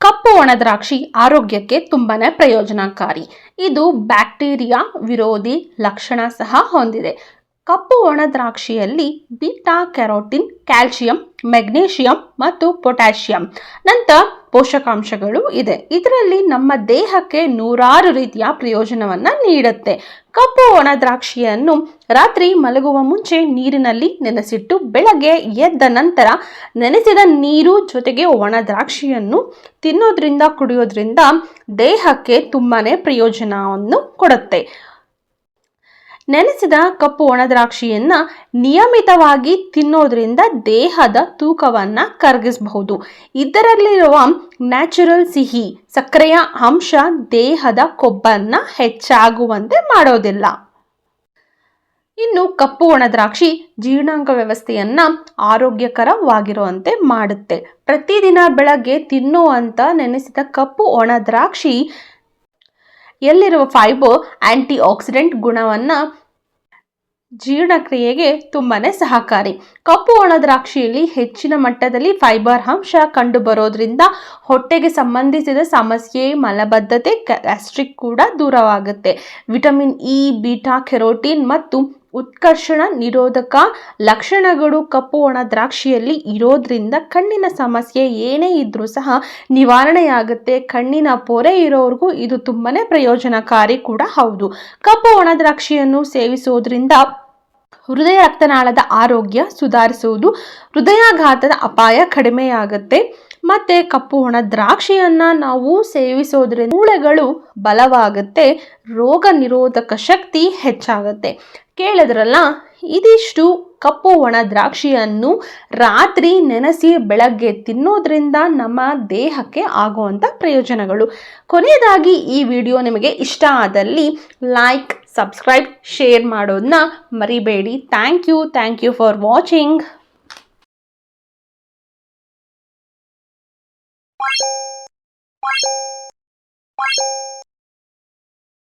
ಕಪ್ಪು ಒಣದ್ರಾಕ್ಷಿ ಆರೋಗ್ಯಕ್ಕೆ ತುಂಬಾನೇ ಪ್ರಯೋಜನಕಾರಿ. ಇದು ಬ್ಯಾಕ್ಟೀರಿಯಾ ವಿರೋಧಿ ಲಕ್ಷಣ ಸಹ ಹೊಂದಿದೆ. ಕಪ್ಪು ಒಣದ್ರಾಕ್ಷಿಯಲ್ಲಿ ಬೀಟಾ ಕ್ಯಾರೋಟಿನ್ ಕ್ಯಾಲ್ಸಿಯಂ, ಮೆಗ್ನೀಷಿಯಂ ಮತ್ತು ಪೊಟ್ಯಾಷಿಯಂ. ನಂತ ಪೋಷಕಾಂಶಗಳು ಇದೆ. ಇದರಲ್ಲಿ ನಮ್ಮ ದೇಹಕ್ಕೆ ನೂರಾರು ರೀತಿಯ ಪ್ರಯೋಜನವನ್ನ ನೀಡುತ್ತೆ. ಕಪ್ಪು ಒಣ ದ್ರಾಕ್ಷಿಯನ್ನು ರಾತ್ರಿ ಮಲಗುವ ಮುಂಚೆ ನೀರಿನಲ್ಲಿ ನೆನೆಸಿಟ್ಟು ಬೆಳಗ್ಗೆ ಎದ್ದ ನಂತರ ನೆನೆಸಿದ ನೀರು ಜೊತೆಗೆ ಒಣ ದ್ರಾಕ್ಷಿಯನ್ನು ತಿನ್ನೋದ್ರಿಂದ, ಕುಡಿಯೋದ್ರಿಂದ ದೇಹಕ್ಕೆ ತುಂಬಾನೇ ಪ್ರಯೋಜನವನ್ನು ಕೊಡುತ್ತೆ. ನೆನೆಸಿದ ಕಪ್ಪು ಒಣದ್ರಾಕ್ಷಿಯನ್ನ ನಿಯಮಿತವಾಗಿ ತಿನ್ನೋದ್ರಿಂದ ದೇಹದ ತೂಕವನ್ನ ಕರಗಿಸಬಹುದು. ಇದರಲ್ಲಿರುವ ನ್ಯಾಚುರಲ್ ಸಿಹಿ, ಸಕ್ಕರೆಯ ಅಂಶ ದೇಹದ ಕೊಬ್ಬನ್ನ ಹೆಚ್ಚಾಗುವಂತೆ ಮಾಡೋದಿಲ್ಲ. ಇನ್ನು ಕಪ್ಪು ಒಣದ್ರಾಕ್ಷಿ ಜೀರ್ಣಾಂಗ ವ್ಯವಸ್ಥೆಯನ್ನ ಆರೋಗ್ಯಕರವಾಗಿರುವಂತೆ ಮಾಡುತ್ತೆ. ಪ್ರತಿದಿನ ಬೆಳಗ್ಗೆ ತಿನ್ನುವಂತ ನೆನೆಸಿದ ಕಪ್ಪು ಒಣ ದ್ರಾಕ್ಷಿ ಎಲ್ಲಿರುವ ಫೈಬರ್ ಆಂಟಿ ಆಕ್ಸಿಡೆಂಟ್ ಗುಣವನ್ನ ಜೀರ್ಣಕ್ರಿಯೆಗೆ ತುಂಬಾ ಸಹಕಾರಿ. ಕಪ್ಪು ಒಣ ದ್ರಾಕ್ಷಿಯಲ್ಲಿ ಹೆಚ್ಚಿನ ಮಟ್ಟದಲ್ಲಿ ಫೈಬರ್ ಅಂಶ ಕಂಡು ಬರೋದ್ರಿಂದ ಹೊಟ್ಟೆಗೆ ಸಂಬಂಧಿಸಿದ ಸಮಸ್ಯೆ, ಮಲಬದ್ಧತೆ ಗ್ಯಾಸ್ಟ್ರಿಕ್ ಕೂಡ ದೂರವಾಗುತ್ತೆ. ವಿಟಮಿನ್ ಇ ಬೀಟಾ ಕೆರೋಟಿನ್ ಮತ್ತು ಉತ್ಕರ್ಷಣ ನಿರೋಧಕ ಲಕ್ಷಣಗಳು ಕಪ್ಪು ಒಣ ದ್ರಾಕ್ಷಿಯಲ್ಲಿ ಇರೋದ್ರಿಂದ ಕಣ್ಣಿನ ಸಮಸ್ಯೆ ಏನೇ ಇದ್ರೂ ಸಹ ನಿವಾರಣೆಯಾಗುತ್ತೆ. ಕಣ್ಣಿನ ಪೊರೆ ಇರೋರಿಗೂ ಇದು ತುಂಬಾನೇ ಪ್ರಯೋಜನಕಾರಿ ಕೂಡ ಹೌದು. ಕಪ್ಪು ಒಣ ದ್ರಾಕ್ಷಿಯನ್ನು ಸೇವಿಸೋದ್ರಿಂದ ಹೃದಯ ರಕ್ತನಾಳದ ಆರೋಗ್ಯ ಸುಧಾರಿಸುವುದು, ಹೃದಯಾಘಾತದ ಅಪಾಯ ಕಡಿಮೆಯಾಗುತ್ತೆ. ಮತ್ತೆ ಕಪ್ಪು ಒಣ ದ್ರಾಕ್ಷಿಯನ್ನು ನಾವು ಸೇವಿಸೋದ್ರಿಂದ ಮೂಳೆಗಳು ಬಲವಾಗುತ್ತೆ ರೋಗ ನಿರೋಧಕ ಶಕ್ತಿ ಹೆಚ್ಚಾಗುತ್ತೆ. ಕೇಳಿದ್ರಲ್ಲ ಇದಿಷ್ಟು ಕಪ್ಪು ಒಣ ದ್ರಾಕ್ಷಿಯನ್ನು ರಾತ್ರಿ ನೆನೆಸಿ ಬೆಳಗ್ಗೆ ತಿನ್ನೋದ್ರಿಂದ ನಮ್ಮ ದೇಹಕ್ಕೆ ಆಗುವಂಥ ಪ್ರಯೋಜನಗಳು. ಕೊನೆಯದಾಗಿ ಈ ವಿಡಿಯೋ ನಿಮಗೆ ಇಷ್ಟ ಆದಲ್ಲಿ ಲೈಕ್ ಸಬ್ಸ್ಕ್ರೈಬ್ ಶೇರ್ ಮಾಡೋದನ್ನ ಮರಿಬೇಡಿ. Thank you thank you for watching